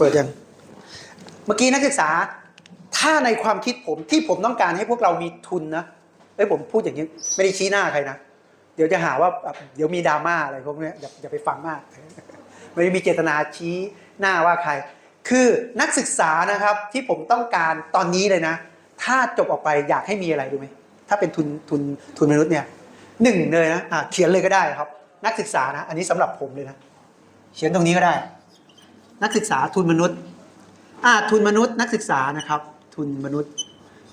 เปิดยัง เมื่อกี้นักศึกษา ถ้าในความคิดผมที่ผมต้องการให้พวกเรามีทุนนะเอ้ยผมพูดอย่างนี้ไม่ได้ชี้หน้าใครนะ เดี๋ยวจะหาว่าเดี๋ยวมีดราม่าอะไรพวกนี้อย่าอย่าไปฟังมากไม่ได้มีเจตนาชี้หน้าว่าใคร คือนักศึกษานะครับที่ผมต้องการตอนนี้เลยนะ ถ้าจบออกไปอยากให้มีอะไรดูไหมถ้าเป็นทุนทุนทุนมนุษย์เนี่ยหนึ่งเลยนะะเขียนเลยก็ได้ครับ นักศึกษานะ อันนี้สำหรับผมเลยนะ เขียนตรงนี้ก็ได้ นักศึกษาทุนมนุษย์อ่าทุนมนุษย์นักศึกษานะครับ ทุนมนุษย์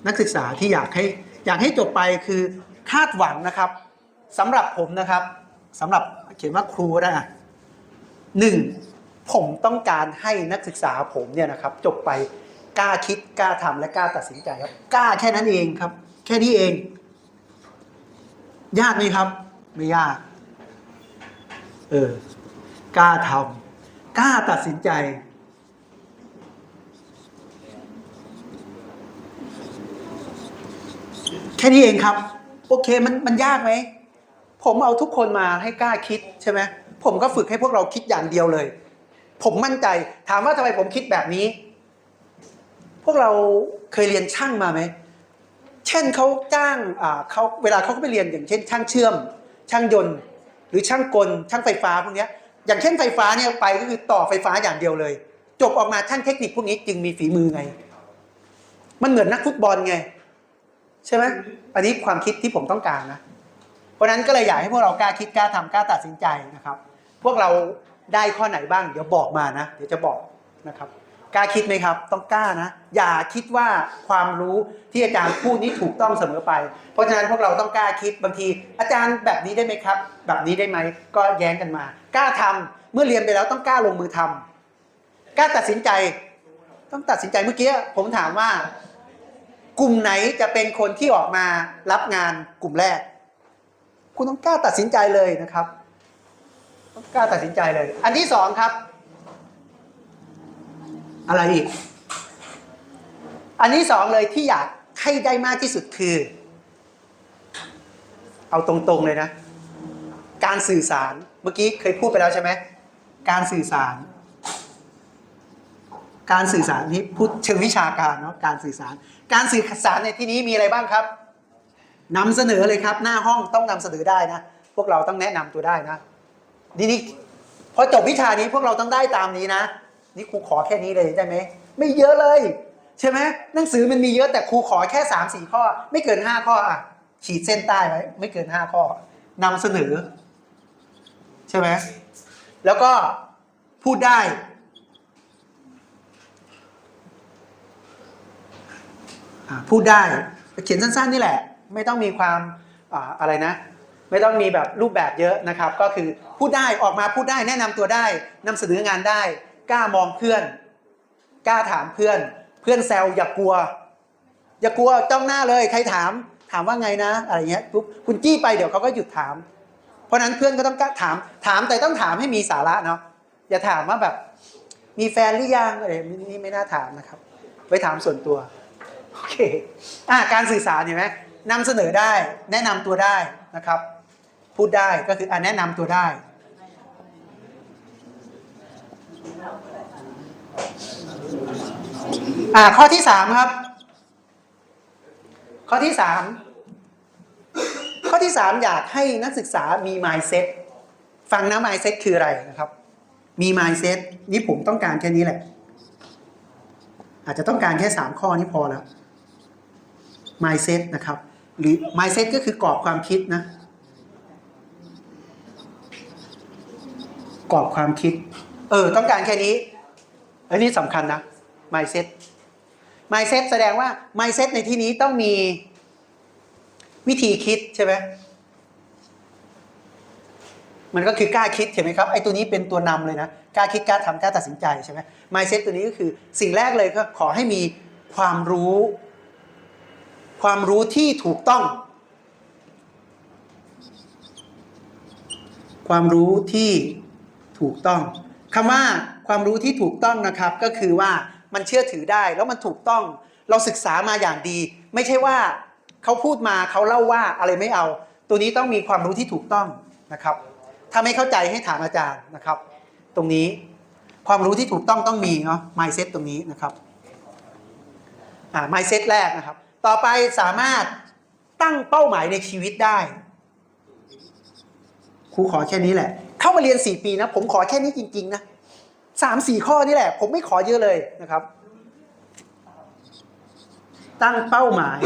นักศึกษาที่อยากให้อยากให้จบไปคือคาดหวังนะครับสำหรับผมนะครับสำหรับเขียนว่าครูก็ได้อะหนึ่งผมต้องการให้นักศึกษาผมเนี่ยนะครับ จบไปกล้าคิดกล้าทำและกล้าตัดสินใจครับกล้าแค่นั้นเองครับ แค่นี้เอง ยากไหมครับ ไม่ยาก เออกล้าทำ กล้าตัดสินใจ แค่นี้เองครับ โอเคมันมันยากไหม ผมเอาทุกคนมาให้กล้าคิดใช่ไหมผมก็ฝึกให้พวกเราคิดอย่างเดียวเลย ผมมั่นใจถามว่าทำไมผมคิดแบบนี้ พวกเราเคยเรียนช่างมาไหมเช่นเขาจ้างอ่าเขาเวลาเขาไปเรียนอย่างเช่น ช่างเชื่อม ช่างยนต์ หรือช่างกลช่างไฟฟ้าพวกนี้ อย่างเช่นไฟฟ้าเนี่ยไปก็คือต่อไฟฟ้าอย่างเดียวเลย จบออกมาช่างเทคนิคพวกนี้จึงมีฝีมือไง มันเหมือนนักฟุตบอลไง ใช่ไหมอันนี้ความคิดที่ผมต้องการนะ เพราะฉะนั้นก็เลยอยากให้พวกเรากล้าคิดกล้าทำกล้าตัดสินใจนะครับ พวกเราได้ข้อไหนบ้าง เดี๋ยวบอกมานะ เดี๋ยวจะบอกนะครับ กล้าคิดไหมครับ ต้องกล้านะ อย่าคิดว่าความรู้ที่อาจารย์พูดนี้ถูกต้องเสมอไป เพราะฉะนั้นพวกเราต้องกล้าคิดบางที อาจารย์แบบนี้ได้ไหมครับ แบบนี้ได้ไหมก็แย้งกันมา กล้าทำเมื่อเรียนไปแล้วต้องกล้าลงมือทำกล้าตัดสินใจ ต้องตัดสินใจเมื่อกี้ผมถามว่า กลุ่มไหนจะเป็นคนที่ออกมารับงานกลุ่มแรก คุณต้องกล้าตัดสินใจเลยนะครับ ต้องกล้าตัดสินใจเลย อันที่สองครับ อะไรอีก อันที่สองเลยที่อยากให้ได้มากที่สุดคือ เอาตรงๆเลยนะ การสื่อสารเมื่อกี้เคยพูดไปแล้วใช่ไหมการสื่อสาร การสื่อสารนี้พูดเชิงวิชาการเนาะการสื่อสาร การสื่อสารในที่นี้มีอะไรบ้างครับนำเสนอเลยครับ หน้าห้องต้องนำเสนอได้นะ พวกเราต้องแนะนำตัวได้นะนี่นี่พอจบวิชานี้พวกเราต้องได้ตามนี้นะ นี่ครูขอแค่นี้เลยได้ไหมไม่เยอะเลย ใช่ไหมหนังสือมันมีเยอะแต่ครูขอแค่สามสี่ข้อ ไม่เกินห้าข้ออะขีดเส้นใต้ไว้ไม่เกินห้าข้อนำเสนอ ใช่ไหมแล้วก็พูดได้ พูดได้เขียนสั้นๆนี่แหละ ไม่ต้องมีความอ่าอะไรนะ ไม่ต้องมีแบบรูปแบบเยอะนะครับ ก็คือพูดได้ออกมาพูดได้แนะนำตัวได้นำเสนองานได้ กล้ามองเพื่อน กล้าถามเพื่อน เพื่อนแซวอย่ากลัว อย่ากลัวจ้องหน้าเลย ใครถามถามว่าไงนะ อะไรเงี้ยปุ๊บคุณจี้ไปเดี๋ยวเขาก็หยุดถาม เพราะนั้นเพื่อนก็ต้องกล้าถามถามแต่ต้องถามให้มีสาระเนาะอย่าถามว่าแบบ มีแฟนหรือยังอะไรนี่ไม่น่าถามนะครับ ไว้ถามส่วนตัวโอเคอ่าการสื่อสารเห็นไหมนำเสนอได้ แนะนำตัวได้นะครับ พูดได้ก็คืออ่าแนะนำตัวได้ อ่า ข้อที่สามครับ ข้อที่สามข้อที่สามอยากให้นักศึกษามี mindset ฟังนะ mindset คืออะไรนะครับ มี mindset นี่ผมต้องการแค่นี้แหละ อาจจะต้องการแค่สามข้อนี้พอแล้ว mindset นะครับ หรือ mindset ก็คือกรอบความคิดนะกรอบความคิด เออ ต้องการแค่นี้อันนี้สำคัญนะ mindset mindset แสดงว่า mindset ในที่นี้ต้องมีวิธีคิดใช่ไหมมันก็คือกล้าคิดเห็นไหมครับไอ้ตัวนี้เป็นตัวนำเลยนะกล้าคิดกล้าทำกล้าตัดสินใจใช่ไหม mindset ตัวนี้ก็คือสิ่งแรกเลยก็ขอให้มีความรู้ ความรู้ที่ถูกต้อง ความรู้ที่ถูกต้อง คำว่าความรู้ที่ถูกต้องนะครับก็คือว่ามันเชื่อถือได้แล้วมันถูกต้องเราศึกษามาอย่างดี ไม่ใช่ว่าเขาพูดมาเขาเล่าว่าอะไรไม่เอา ตัวนี้ต้องมีความรู้ที่ถูกต้องนะครับ ถ้าไม่เข้าใจให้ถามอาจารย์นะครับ ตรงนี้ความรู้ที่ถูกต้องต้องมีเนาะ mindset ตรงนี้นะครับอ่า mindset แรกนะครับ ต่อไปสามารถตั้งเป้าหมายในชีวิตได้ ครูขอแค่นี้แหละ เข้ามาเรียน 4 ปีนะ ผมขอแค่นี้จริง ๆ นะสามสี่ข้อนี่แหละ ผมไม่ขอเยอะเลยนะครับ ตั้งเป้าหมาย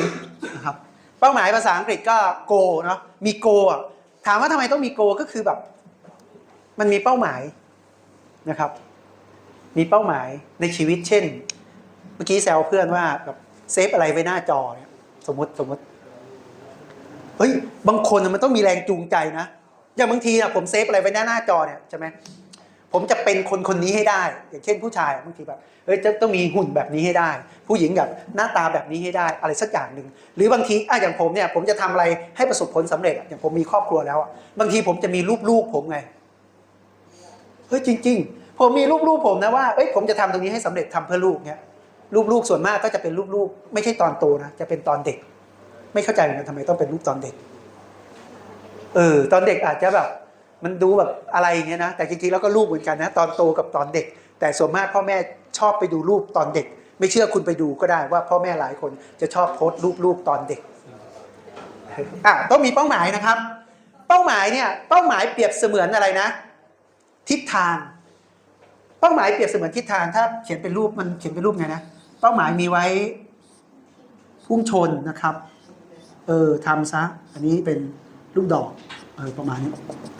นะครับ เป้าหมายภาษาอังกฤษก็ go เนาะมี go อะถามว่าทำไมต้องมี go ก็คือแบบ มันมีเป้าหมายนะครับ มีเป้าหมายในชีวิตเช่น เมื่อกี้แซวเพื่อนว่าแบบเซฟอะไรไว้หน้าจอเนี่ยสมมติสมมติเฮ้ยบางคนมันต้องมีแรงจูงใจนะ อย่างบางทีอะผมเซฟอะไรไว้หน้าหน้าจอเนี่ยใช่ไหมผมจะเป็นคนคนนี้ให้ได้ อย่างเช่นผู้ชายบางทีแบบเฮ้ยจะต้องมีหุ่นแบบนี้ให้ได้ ผู้หญิงแบบหน้าตาแบบนี้ให้ได้ อะไรสักอย่างหนึ่งหรือบางทีอะอย่างผมเนี่ยผมจะทำอะไรให้ประสบผลสำเร็จอย่างผมมีครอบครัวแล้วอะบางทีผมจะมีรูปลูกผมไงเฮ้ยจริง ๆ ผมมีรูปลูกผมนะว่าเอ้ยผมจะทำตรงนี้ให้สำเร็จทำเพื่อลูกเนี่ยรูปลูกส่วนมากก็จะเป็นรูปลูกไม่ใช่ตอนโตนะจะเป็นตอนเด็ก ไม่เข้าใจเหมือนกันทำไมต้องเป็นรูปตอนเด็ก เออตอนเด็กอาจจะแบบมันดูแบบอะไรอย่างเงี้ยนะแต่จริงๆแล้วก็รูปเหมือนกันนะตอนโตกับตอนเด็ก แต่ส่วนมากพ่อแม่ชอบไปดูรูปตอนเด็ก ไม่เชื่อคุณไปดูก็ได้ว่าพ่อแม่หลายคนจะชอบโพสต์รูปลูกตอนเด็กอะต้องมีเป้าหมายนะครับ เป้าหมายเนี่ยเป้าหมายเปรียบเสมือนอะไรนะ ทิศทาง เป้าหมายเปรียบเสมือนทิศทาง ถ้าเขียนเป็นรูปมันเขียนเป็นรูปไงนะเป้าหมายมีไว้พุ่งชนนะครับ เออทำซะ อันนี้เป็น ลูกดอกเออประมาณนี้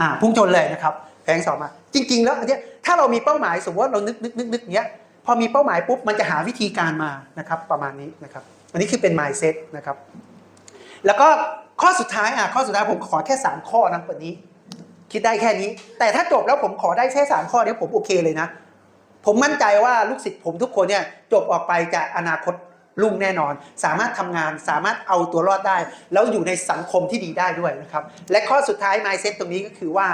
อ่าพุ่งชนเลยนะครับแผงสองมา จริง ๆ แล้วอันเนี้ยถ้าเรามีเป้าหมายสมมติว่าเรานึกนึกนึกนึกเงี้ยพอมีเป้าหมายปุ๊บมันจะหาวิธีการมานะครับประมาณนี้นะครับ อันนี้คือเป็น mindset นะครับ แล้วก็ข้อสุดท้ายอะข้อสุดท้ายผมขอแค่สามข้อนะวันนี้ คิดได้แค่นี้ แต่ถ้าจบแล้วผมขอได้แค่สามข้อเนี้ยผมโอเคเลยนะ ผมมั่นใจว่าลูกศิษย์ผมทุกคนเนี่ยจบออกไปจะอนาคต รุ่งแน่นอน สามารถทำงานสามารถเอาตัวรอดได้ แล้วอยู่ในสังคมที่ดีได้ด้วยนะครับ และข้อสุดท้าย mindset ตรงนี้ก็คือว่า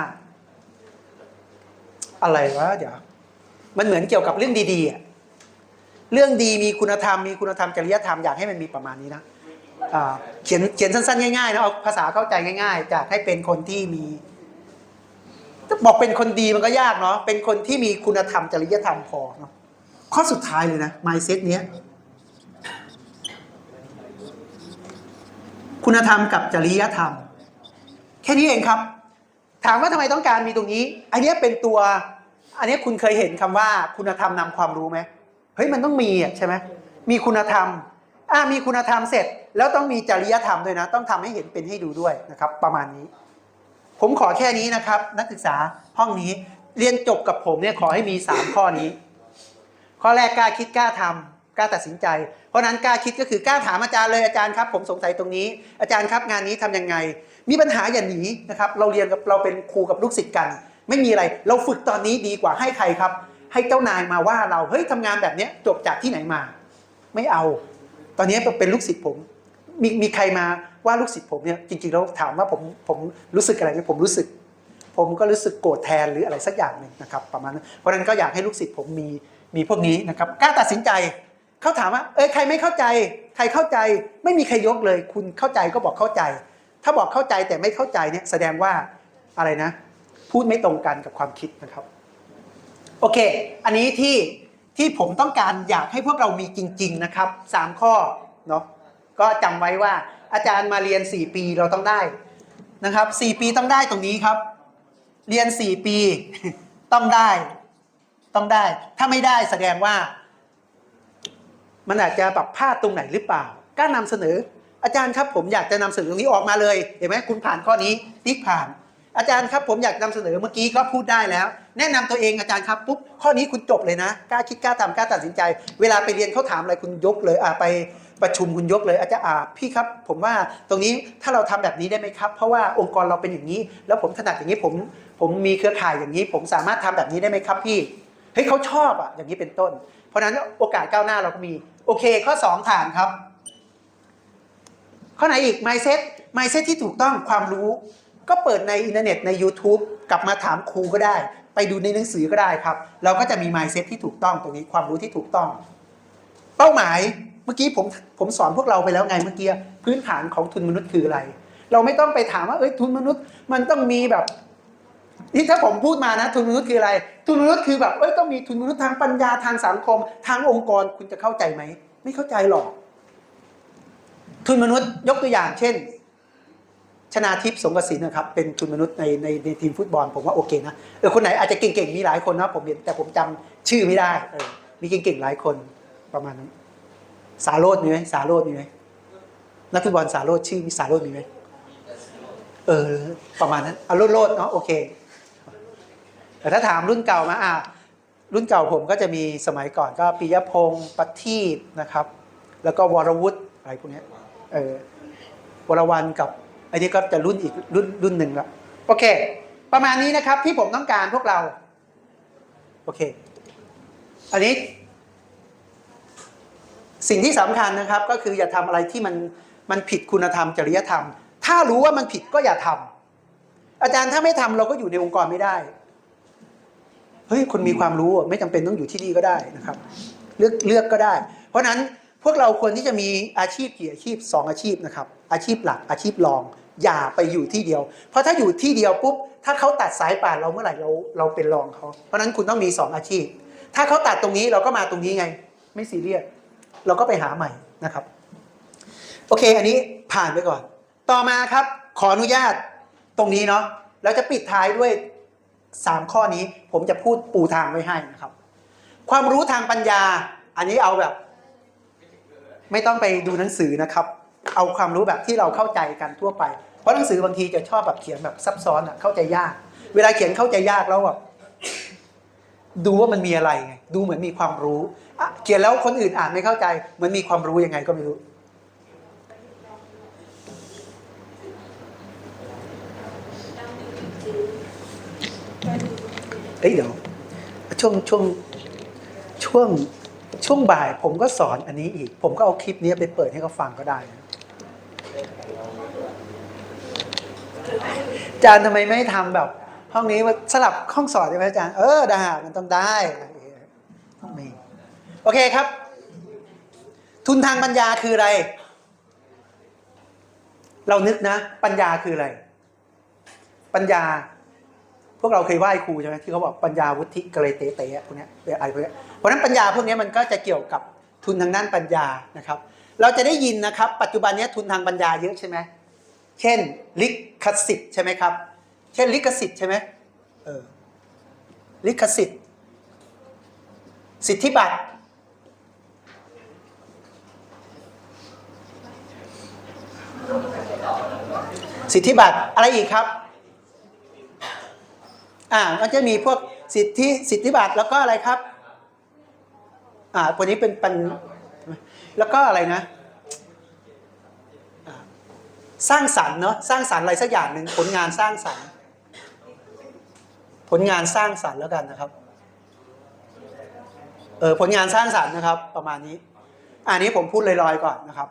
อะไรวะเดี๋ยวมันเหมือนเกี่ยวกับเรื่องดีๆอะเรื่องดีมีคุณธรรมมีคุณธรรมจริยธรรมอยากให้มันมีประมาณนี้นะเขียนเขียนสั้นๆ ง่ายๆนะเอาภาษาเข้าใจง่ายๆจากให้เป็นคนที่มีจะบอกเป็นคนดีมันก็ยากเนาะเป็นคนที่มีคุณธรรมจริยธรรมพอเนาะข้อสุดท้ายเลยนะ mindset เนี้ย คุณธรรมกับจริยธรรม แค่นี้เองครับ ถามว่าทำไมต้องการมีตรงนี้ อันเนี้ยเป็นตัว อันเนี้ยคุณเคยเห็นคำว่าคุณธรรมนำความรู้ไหมเฮ้ยมันต้องมีอะใช่ไหมมีคุณธรรมอ่ามีคุณธรรมเสร็จ แล้วต้องมีจริยธรรมด้วยนะ ต้องทำให้เห็นเป็นให้ดูด้วยนะครับ ประมาณนี้ ผมขอแค่นี้นะครับ นักศึกษาห้องนี้เรียนจบกับผมเนี่ยขอให้มี 3 ข้อนี้ ข้อแรกกล้าคิดกล้าทำกล้าตัดสินใจ ราะนั้นกล้าคิดก็คือกล้าถามอาจารย์เลยอาจารย์ครับผมสงสัยตรงนี้ อาจารย์ครับงานนี้ทำยังไง มีปัญหาอย่าหนีนะครับเราเรียนกับเราเป็นครูกับลูกศิษย์กัน ไม่มีอะไรเราฝึกตอนนี้ดีกว่าให้ใครครับ ให้เจ้านายมาว่าเราเฮ้ยทำงานแบบนี้จบจากที่ไหนมา ไม่เอา ตอนนี้เป็นลูกศิษย์ผมมีมีใครมาว่าลูกศิษย์ผมเนี่ยจริงๆแล้วถามว่าผมผมรู้สึกอะไรไหมผมรู้สึก ผมก็รู้สึกโกรธแทนหรืออะไรสักอย่างหนึ่งนะครับประมาณนั้นเพราะนั้นก็อยากให้ลูกศิษย์ผมมีมีพวกนี้นะครับกล้าตัดสินใจ เขาถามว่า เอ้ยใครไม่เข้าใจ ใครเข้าใจ ไม่มีใครยกเลย คุณเข้าใจก็บอกเข้าใจ ถ้าบอกเข้าใจแต่ไม่เข้าใจเนี่ยแสดงว่าอะไรนะ พูดไม่ตรงกันกับความคิดนะครับ โอเค อันนี้ที่ที่ผมต้องการอยากให้พวกเรามีจริง ๆ นะครับสามข้อเนาะก็จำไว้ว่าอาจารย์มาเรียน 4 ปีเราต้องได้นะครับ 4 ปีต้องได้ตรงนี้ครับ เรียน 4 ปีต้องได้ ต้องได้ ถ้าไม่ได้แสดงว่า มันอาจจะแบบพลาดตรงไหนหรือเปล่ากล้านำเสนอ อาจารย์ครับผมอยากจะนำเสนอตรงนี้ออกมาเลย เห็นไหมคุณผ่านข้อนี้ติ๊กผ่าน อาจารย์ครับผมอยากนำเสนอเมื่อกี้ก็พูดได้แล้ว แนะนำตัวเองอาจารย์ครับปุ๊บข้อนี้คุณจบเลยนะกล้าคิดกล้าทำกล้าตัดสินใจ เวลาไปเรียนเขาถามอะไรคุณยกเลยอ่าไปประชุมคุณยกเลยอาจารย์อ่าพี่ครับ ผมว่าตรงนี้ถ้าเราทำแบบนี้ได้ไหมครับ เพราะว่าองค์กรเราเป็นอย่างนี้ แล้วผมถนัดอย่างนี้ผมผมมีเครือข่ายอย่างนี้ ผมสามารถทำแบบนี้ได้ไหมครับพี่เฮ้ยเขาชอบอะอย่างนี้เป็นต้น เพราะนั้นโอกาสก้าวหน้าเราก็มี โอเค ข้อสองฐานครับ ข้อไหนอีก mindset mindset ที่ถูกต้องความรู้ ก็เปิดในอินเทอร์เน็ตใน YouTube กลับมาถามครูก็ได้ ไปดูในหนังสือก็ได้ครับ เราก็จะมี mindset ที่ถูกต้องตรงนี้ความรู้ที่ถูกต้อง เป้าหมายเมื่อกี้ผมผมสอนพวกเราไปแล้วไงเมื่อกี้พื้นฐานของทุนมนุษย์คืออะไร เราไม่ต้องไปถามว่าเอ้ยทุนมนุษย์มันต้องมีแบบ นี่ถ้าผมพูดมานะทุนมนุษย์คืออะไร ทุนมนุษย์คือแบบเอ้ยต้องมีทุนมนุษย์ทางปัญญาทางสังคม ทางองค์กรคุณจะเข้าใจไหมไม่เข้าใจหรอก ทุนมนุษย์ยกตัวอย่าง เช่น ชนาทิพย์สงกสินนะครับ เป็นทุนมนุษย์ในในในทีมฟุตบอล ผมว่าโอเคนะเออคนไหนอาจจะเก่งๆมีหลายคนนะผมเห็นแต่ผมจำชื่อไม่ได้เออมีเก่งๆหลายคนประมาณนั้นสาโรดมีไหมสาโรดมีไหมนักฟุตบอลสาโรดชื่อมีสาโรดมีไหมเออ ประมาณนั้นอาโลดโลดเนาะโอเค แต่ถ้าถามรุ่นเก่ามาอะรุ่นเก่าผมก็จะมีสมัยก่อนก็ปิยพงศ์ปทีปนะครับ แล้วก็วรวุฒิอะไรพวกนี้เออวรวันกับไอ้นี่ก็จะรุ่นอีกรุ่นรุ่นหนึ่งละโอเค ประมาณนี้นะครับที่ผมต้องการพวกเรา โอเค อันนี้ สิ่งที่สำคัญนะครับ ก็คืออย่าทำอะไรที่มันมันผิดคุณธรรมจริยธรรม ถ้ารู้ว่ามันผิดก็อย่าทำอาจารย์ถ้าไม่ทำเราก็อยู่ในองค์กรไม่ได้ เฮ้ยคนมีความรู้อะไม่จำเป็นต้องอยู่ที่นี่ก็ได้นะครับ เลือกเลือกก็ได้ เพราะฉะนั้นพวกเราควรที่จะมีอาชีพกี่อาชีพสองอาชีพนะครับ อาชีพหลักอาชีพรอง อย่าไปอยู่ที่เดียว เพราะถ้าอยู่ที่เดียวปุ๊บถ้าเขาตัดสายป่านเราเมื่อไหร่เราเราเป็นรองเขาเพราะฉะนั้นคุณต้องมีสองอาชีพ ถ้าเขาตัดตรงนี้เราก็มาตรงนี้ไง ไม่ซีเรียสเราก็ไปหาใหม่นะครับ โอเค อันนี้ผ่านไปก่อน ต่อมาครับขออนุญาตตรงนี้เนาะแล้วจะปิดท้ายด้วย สามข้อนี้ผมจะพูดปูทางไว้ให้นะครับ ความรู้ทางปัญญา อันนี้เอาแบบ ไม่ต้องไปดูหนังสือนะครับ เอาความรู้แบบที่เราเข้าใจกันทั่วไป เพราะหนังสือบางทีจะชอบแบบเขียนแบบซับซ้อนอะเข้าใจยาก เวลาเขียนเข้าใจยากแล้วแบบดูว่ามันมีอะไรไง ดูเหมือนมีความรู้อะเขียนแล้วคนอื่นอ่านไม่เข้าใจเหมือนมีความรู้ยังไงก็ไม่รู้ เอ้ยเดี๋ยวช่วงช่วงช่วงช่วงบ่ายผมก็สอนอันนี้อีก ผมก็เอาคลิปนี้ไปเปิดให้เขาฟังก็ได้อาจารย์ทำไมไม่ทำแบบ ห้องนี้มาสลับห้องสอนได้ไหมอาจารย์ เออได้มันต้องได้ต้องมีโอเคครับ ทุนทางปัญญาคืออะไร เรานึกนะ ปัญญาคืออะไร ปัญญา พวกเราเคยไหว้ครูใช่ไหมที่เขาบอกปัญญาวุฒิกะเลเตเตะพวกนี้อะไรพวกนี้เพราะฉะนั้นปัญญาพวกนี้มันก็จะเกี่ยวกับทุนทางด้านปัญญานะครับ เราจะได้ยินนะครับปัจจุบันนี้ทุนทางปัญญาเยอะใช่ไหมเช่นลิขสิทธิ์ใช่ไหมครับ เช่นลิขสิทธิ์ใช่ไหมเออลิขสิทธิ์ สิทธิบัตรสิทธิบัตรอะไรอีกครับ อ่ามันจะมีพวกสิทธิสิทธิบัตรแล้วก็อะไรครับ อ่าตัวนี้เป็นปันแล้วก็อะไรนะสร้างสรรค์เนาะสร้างสรรค์อะไรสักอย่างหนึ่งผลงานสร้างสรรค์ ผลงานสร้างสรรค์แล้วกันนะครับเออผลงานสร้างสรรค์นะครับ ประมาณนี้ อันนี้ผมพูดลอยๆก่อนนะครับ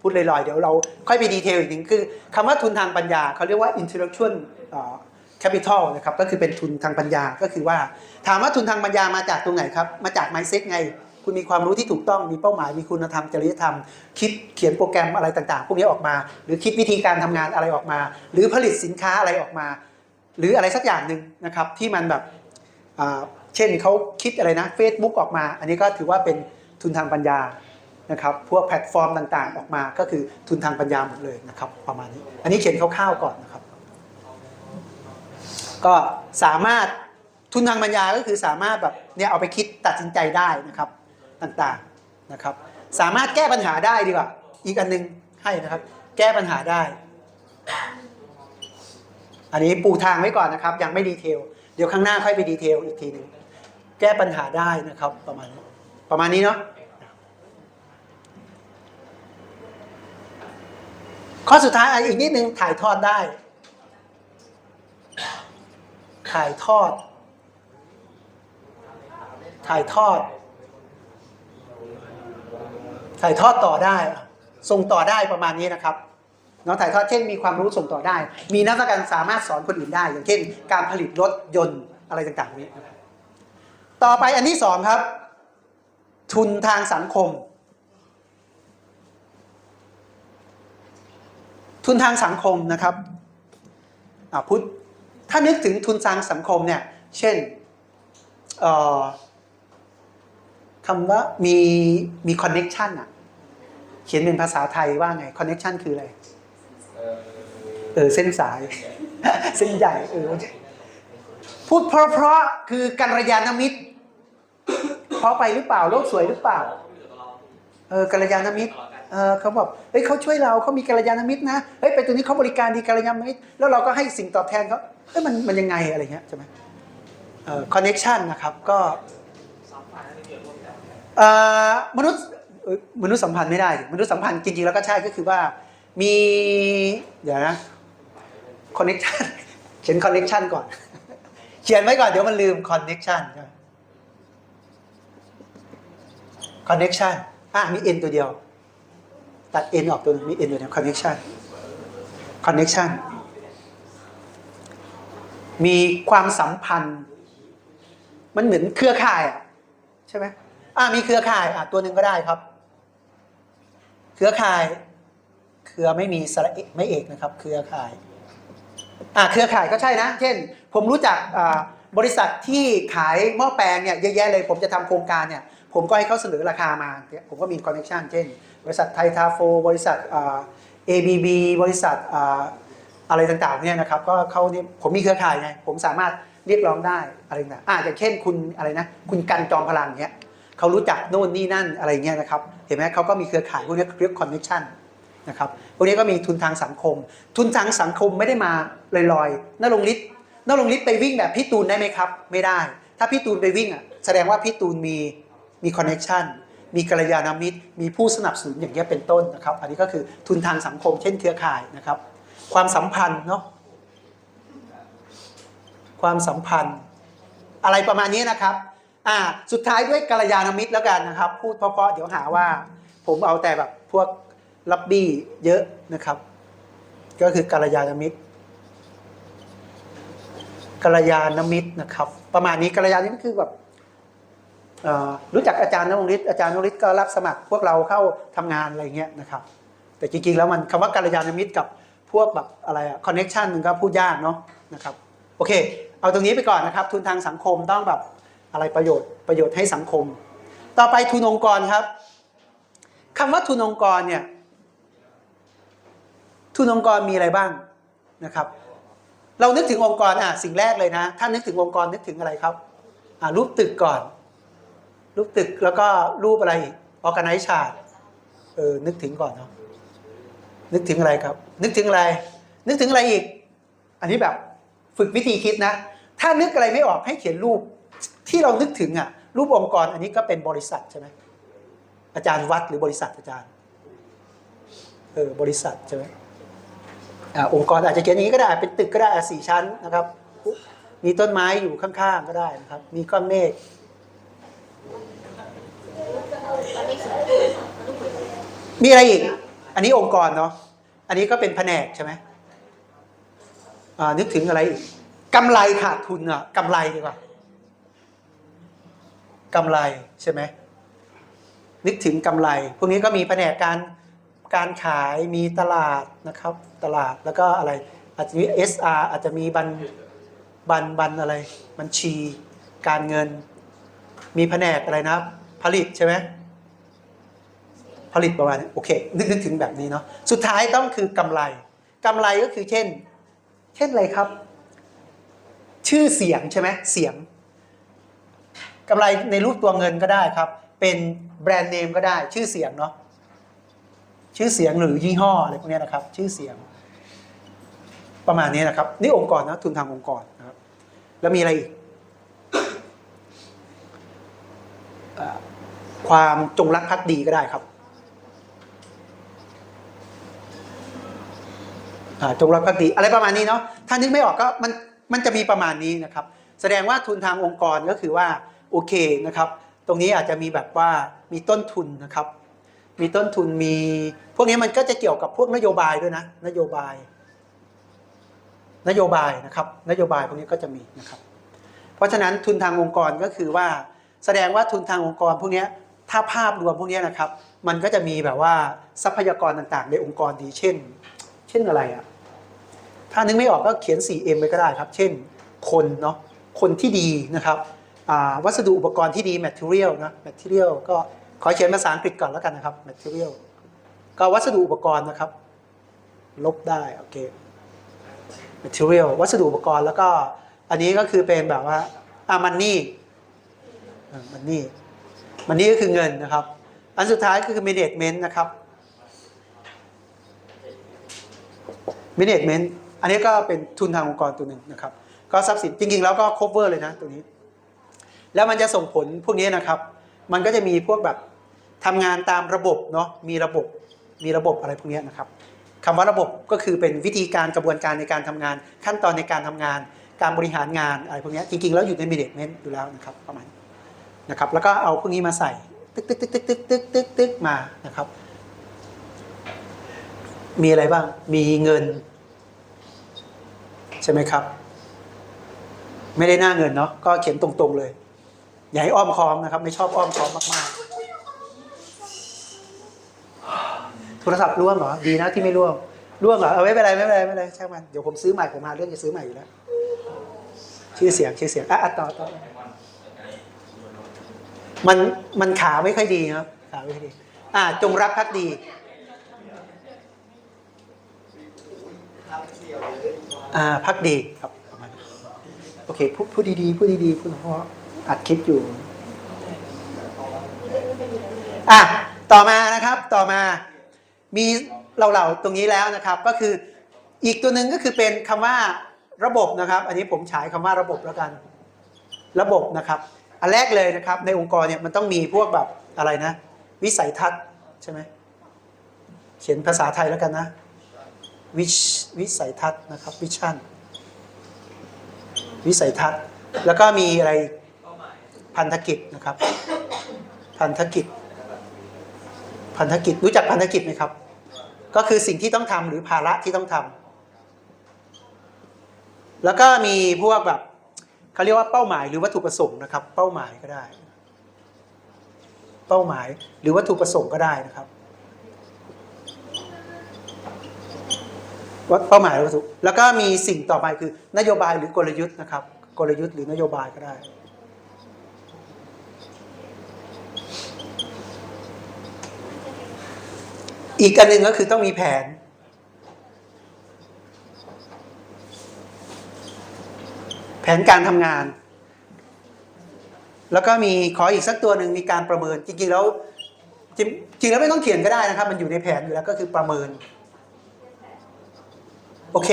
พูดลอยๆ เดี๋ยวเราค่อยไปดีเทลอีกทีคือคำว่าทุนทางปัญญาเขาเรียกว่า intellectual อ่า capital นะครับก็คือเป็นทุนทางปัญญาก็คือว่า ถามว่าทุนทางปัญญามาจากตรงไหนครับ มาจาก mindset ไง คุณมีความรู้ที่ถูกต้องมีเป้าหมายมีคุณธรรมจริยธรรม คิดเขียนโปรแกรมอะไรต่างๆ พวกนี้ออกมา หรือคิดวิธีการทำงานอะไรออกมา หรือผลิตสินค้าอะไรออกมา หรืออะไรสักอย่างหนึ่งนะครับที่มันแบบเช่นเขาคิดอะไรนะ Facebook ออกมา อันนี้ก็ถือว่าเป็นทุนทางปัญญานะครับพวกแพลตฟอร์มต่างๆ ออกมาก็คือทุนทางปัญญาหมดเลยนะครับประมาณนี้ อันนี้เขียนคร่าวๆก่อนนะครับ ก็สามารถทุนทางปัญญาก็คือสามารถแบบเนี่ยเอาไปคิดตัดสินใจได้นะครับต่างๆนะครับ สามารถแก้ปัญหาได้ดีกว่า อีกอันหนึงให้นะครับ แก้ปัญหาได้ อันนี้ปูทางไว้ก่อนนะครับ ยังไม่ดีเทลเดี๋ยวข้างหน้าค่อยไปดีเทลอีกทีหนึ่งแก้ปัญหาได้นะครับประมาณนี้ประมาณนี้เนาะข้อสุดท้ายอะอีกนิดนึงถ่ายทอดได้ ถ่ายทอด ถ่ายทอด ถ่ายทอดต่อได้ส่งต่อได้ประมาณนี้นะครับเนาะถ่ายทอดเช่นมีความรู้ส่งต่อได้ มีนักการสามารถสอนคนอื่นได้ อย่างเช่น การผลิตรถยนต์อะไรต่างๆนี้ ต่อไปอันที่สองครับ ทุนทางสังคม ทุนทางสังคมนะครับพุทธ ถ้านึกถึงทุนทางสังคมเนี่ย เช่นคำว่ามีมีคอนเน็ชันอะเขียนเป็นภาษาไทยว่าไงคอนเน็ชันคืออะไร เออ เส้นสาย เส้นใหญ่เออพูดเพราะๆคือกัลยาณมิตร เพราะไปหรือเปล่า โลกสวยหรือเปล่า เออกัลยาณมิตรเออเขาบอกเฮ้ยเขาช่วยเราเขามีกัลยาณมิตรนะเฮ้ยไปตัวนี้เขาบริการดีกัลยาณมิตร แล้วเราก็ให้สิ่งตอบแทนเขา เฮ้ยมันมันยังไงอะไรเงี้ยใช่ไหมเอ่อคอนเน็ชันนะครับก็เอ่อมนุษย์เอ้ยมนุษย์สัมพันธ์ไม่ได้ มนุษย์สัมพันธ์จริงๆแล้วก็ใช่ก็คือว่ามีเดี๋ยวนะคอนเน็ชันเขียนคอนเน็ชันก่อน เขียนไว้ก่อนเดี๋ยวมันลืมคอนเน็ชันคอนเน็ชันอะมี n ตัวเดียว ตัด n ออกตัวหนึงมี n ตัวเดียว connection connection มีความสัมพันธ์ มันเหมือนเครือข่ายอะใช่ไหมอ่ามีเครือข่ายอะตัวหนึ่งก็ได้ครับ เครือข่าย เครือไม่มีสระเอกไม่เอกนะครับ เครือข่ายอ่าเครือข่ายก็ใช่นะ เช่น ผมรู้จักอ่าบริษัทที่ขายหม้อแปลงเนี่ยเยอะแยะเลย ผมจะทำโครงการเนี่ย ผมก็ให้เขาเสนอราคามาเนี่ยผมก็มีคอนเนคชันเช่น บริษัทไททาโฟ บริษัทอ่า ABB บริษัท อะไรต่างๆเนี่ยนะครับก็เขาเนี่ยผมมีเครือข่ายไงผมสามารถเรียกร้องได้อะไรต่างๆอาอย่างเช่นคุณอะไรนะคุณกันจอมพลังเนี่ยเขารู้จักโน่นนี่นั่นอะไรเงี้ยนะครับเห็นไหมเขาก็มีเครือข่ายพวกนี้เรียกคอนเนคชันนะครับพวกนี้ก็มีทุนทางสังคม ทุนทางสังคมไม่ได้มาลอยๆนรงฤทธิ์นรงฤทธิ์ไปวิ่งแบบพี่ตูนได้ไหมครับ ไม่ได้ ถ้าพี่ตูนไปวิ่งอะแสดงว่าพี่ตูนมีมีคอนเนคชันมีกัลยาณมิตร มีผู้สนับสนุนอย่างเงี้ยเป็นต้นนะครับ อันนี้ก็คือทุนทางสังคมเช่นเครือข่ายนะครับ ความสัมพันธ์เนาะความสัมพันธ์ อะไรประมาณนี้นะครับอ่าสุดท้ายด้วยกัลยาณมิตรแล้วกันนะครับ พูดเพราะๆเดี๋ยวหาว่า ผมเอาแต่แบบพวกลับบี้เยอะนะครับ ก็คือกัลยาณมิตรกัลยาณมิตรนะครับ ประมาณนี้กัลยาณมิตรคือแบบอ่อรู้จักอาจารย์นรงฤทธิ์อาจารย์นรงฤทธิ์ก็รับสมัครพวกเราเข้าทำงานอะไรเงี้ยนะครับ แต่จริงๆแล้วมันคำว่ากัลยาณมิตรกับ พวกแบบอะไรอะคอนเน็ชันมันก็พูดยากเนาะนะครับโอเค เอาตรงนี้ไปก่อนนะครับ ทุนทางสังคมต้องแบบอะไรประโยชน์ประโยชน์ให้สังคม ต่อไปทุนองค์กรครับคำว่าทุนองค์กรเนี่ยทุนองค์กรมีอะไรบ้างนะครับ เรานึกถึงองค์กรอะสิ่งแรกเลยนะ ถ้านึกถึงองค์กรนึกถึงอะไรครับอ่ารูปตึกก่อน รูปตึกแล้วก็รูปอะไรออแกไนซ์ชาร์เออนึกถึงก่อนเนาะ นึกถึงอะไรครับ นึกถึงอะไร นึกถึงอะไรอีก อันนี้แบบฝึกวิธีคิดนะ ถ้านึกอะไรไม่ออกให้เขียนรูปที่เรานึกถึงอะ รูปองค์กรอันนี้ก็เป็นบริษัทใช่ไหมอาจารย์วัดหรือบริษัทอาจารย์เออบริษัทใช่ไหมอ่าองค์กรอาจจะเขียนอย่างนี้ก็ได้เป็นตึกก็ได้สี่ชั้นนะครับ มีต้นไม้อยู่ข้างๆก็ได้นะครับ มีก้อนเมฆมีอะไรอีก อันนี้องค์กรเนาะ อันนี้ก็เป็นแผนกใช่ไหมอ่านึกถึงอะไรอีกกำไรขาดทุนอะกำไรดีกว่ากำไรใช่ไหมนึกถึงกำไร พวกนี้ก็มีแผนกการการขายมีตลาดนะครับ ตลาดแล้วก็อะไรอาจจะมี SR อาจจะมีบันบันบันอะไร บัญชี การเงิน มีแผนกอะไรนะครับ ผลิตใช่ไหม ผลิตประมาณนี้โอเคนึกนึกถึงแบบนี้เนาะสุดท้ายต้องคือกำไรกำไรก็คือเช่น เช่นอะไรครับ ชื่อเสียงใช่ไหมเสียงกำไรในรูปตัวเงินก็ได้ครับ เป็นแบรนด์เนมก็ได้ชื่อเสียงเนาะชื่อเสียงหรือยี่ห้ออะไรพวกนี้นะครับ ชื่อเสียง ประมาณนี้นะครับ นี่องค์กรนะทุนทางองค์กรนะครับ แล้วมีอะไรอีกความจงรักภักดีก็ได้ครับอ่า จงรักภักดีอะไรประมาณนี้เนาะถ้านึกไม่ออกก็มันมันจะมีประมาณนี้นะครับ แสดงว่าทุนทางองค์กรก็คือว่าโอเคนะครับ ตรงนี้อาจจะมีแบบว่ามีต้นทุนนะครับ มีต้นทุนมี พวกนี้มันก็จะเกี่ยวกับพวกนโยบายด้วยนะนโยบาย นโยบายนะครับ นโยบายพวกนี้ก็จะมีนะครับ เพราะฉะนั้นทุนทางองค์กรก็คือว่า แสดงว่าทุนทางองค์กรพวกนี้ถ้าภาพรวมพวกนี้นะครับ มันก็จะมีแบบว่าทรัพยากรต่างๆ ในองค์กรดีเช่น เช่นอะไรอะ ถ้านึกไม่ออกก็เขียน 4M ไปก็ได้ครับ เช่น คนเนาะ คนที่ดีนะครับ วัสดุอุปกรณ์ที่ดี material นะ material ก็ขอเขียนภาษาอังกฤษก่อนแล้วกันนะครับ material ก็วัสดุอุปกรณ์นะครับ ลบได้ โอเค material วัสดุอุปกรณ์แล้วก็ อันนี้ก็คือเป็นแบบว่าอ่ามันนี่มันนี่มันนี่ก็คือเงินนะครับ อันสุดท้ายก็คือ management นะครับ management อันนี้ก็เป็นทุนทางองค์กรตัวหนึ่งนะครับ ก็ทรัพย์สินจริงๆ แล้วก็ cover เลยนะตัวนี้ แล้วมันจะส่งผลพวกนี้นะครับ มันก็จะมีพวกแบบทำงานตามระบบเนาะมีระบบมีระบบอะไรพวกนี้นะครับคำว่าระบบก็คือเป็นวิธีการกระบวนการในการทำงาน ขั้นตอนในการทำงาน การบริหารงานอะไรพวกนี้จริงๆ แล้วอยู่ใน management อยู่แล้วนะครับประมาณนี้นะครับแล้วก็เอาพวกนี้มาใส่ตึกตึกตึกตึกตึกตึกตึกตึกมานะครับ มีอะไรบ้าง มีเงิน ใช่ไหมครับ ไม่ได้หน้าเงินเนาะก็เขียนตรงๆเลย อย่าให้อ้อมค้อมนะครับ ไม่ชอบอ้อมค้อมมากๆ โทรศัพท์ร่วงเหรอดีนะที่ไม่ร่วงร่วงเหรอเอาไม่เป็นไรไม่เป็นไรไม่เป็นไรช่างมันเดี๋ยวผมซื้อใหม่ผมหาเรื่องจะซื้อใหม่อยู่แล้วชื่อเสียงชื่อเสียงอะอะต่อต่อมันมันขาไม่ค่อยดีครับขาไม่ค่อยดี อ่า จงรักภักดี อ่าพักดีครับประมาณนี้โอเคพูดพูดดีๆพูดดีๆพูดเพราะอัดคลิปอยู่อะต่อมานะครับต่อมามีเราๆตรงนี้แล้วนะครับ ก็คืออีกตัวหนึ่งก็คือเป็นคำว่าระบบนะครับ อันนี้ผมฉายคำว่าระบบแล้วกัน ระบบนะครับ อันแรกเลยนะครับ ในองค์กรเนี่ยมันต้องมีพวกแบบอะไรนะ วิสัยทัศน์ใช่ไหมเขียนภาษาไทยแล้วกันนะ วิวิสัยทัศน์นะครับวิชั่นวิสัยทัศน์ แล้วก็มีอะไรพันธกิจนะครับ พันธกิจ พันธกิจรู้จักพันธกิจไหมครับ ก็คือสิ่งที่ต้องทำหรือภาระที่ต้องทำแล้วก็มีพวกแบบเขาเรียกว่าเป้าหมายหรือวัตถุประสงค์นะครับ เป้าหมายก็ได้ เป้าหมายหรือวัตถุประสงค์ก็ได้นะครับ วัด เป้าหมายวัตถุแล้วก็มีสิ่งต่อไปคือนโยบายหรือกลยุทธ์นะครับ กลยุทธ์หรือนโยบายก็ได้ อีกอันหนึ่งก็คือต้องมีแผน แผนการทำงาน แล้วก็มีขออีกสักตัวหนึ่งมีการประเมินจริงๆแล้วจริงจริงแล้วไม่ต้องเขียนก็ได้นะครับ มันอยู่ในแผนอยู่แล้วก็คือประเมิน โอเค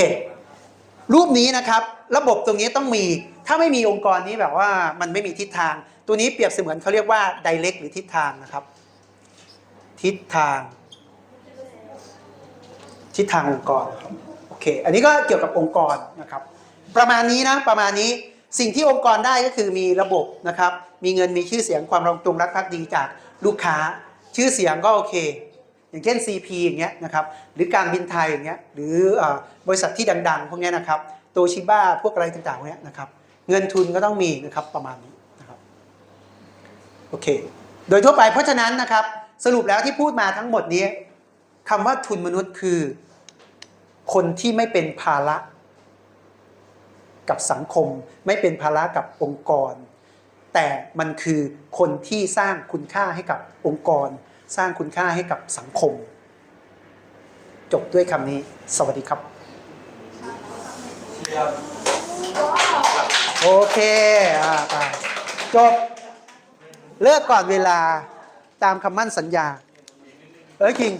รูปนี้นะครับ ระบบตรงนี้ต้องมี ถ้าไม่มีองค์กรนี้แบบว่ามันไม่มีทิศทาง ตัวนี้เปรียบเสมือนเขาเรียกว่า direct หรือทิศทางนะครับ ทิศทาง ทิศทางองค์กรโอเค อันนี้ก็เกี่ยวกับองค์กรนะครับ ประมาณนี้นะประมาณนี้สิ่งที่องค์กรได้ก็คือมีระบบนะครับ มีเงินมีชื่อเสียงความรองจงรักภักดีจากลูกค้า ชื่อเสียงก็โอเค อย่างเช่น CP อย่างเงี้ยนะครับหรือการบินไทยอย่างเงี้ยหรือบริษัทที่ดังๆ พวกเนี้ยนะครับโตชิบ้าพวกอะไรต่างๆพวกเนี้ยนะครับเงินทุนก็ต้องมีนะครับประมาณนี้นะครับโอเคโดยทั่วไปเพราะฉะนั้นนะครับสรุปแล้วที่พูดมาทั้งหมดนี้คำว่าทุนมนุษย์คือ คนที่ไม่เป็นภาระกับสังคม ไม่เป็นภาระกับองค์กร แต่มันคือคนที่สร้างคุณค่าให้กับองค์กร สร้างคุณค่าให้กับสังคม จบด้วยคำนี้ สวัสดีครับ โอเคอ่าไปจบ เลิกก่อนเวลาตามคำมั่นสัญญา เอ้ยคิง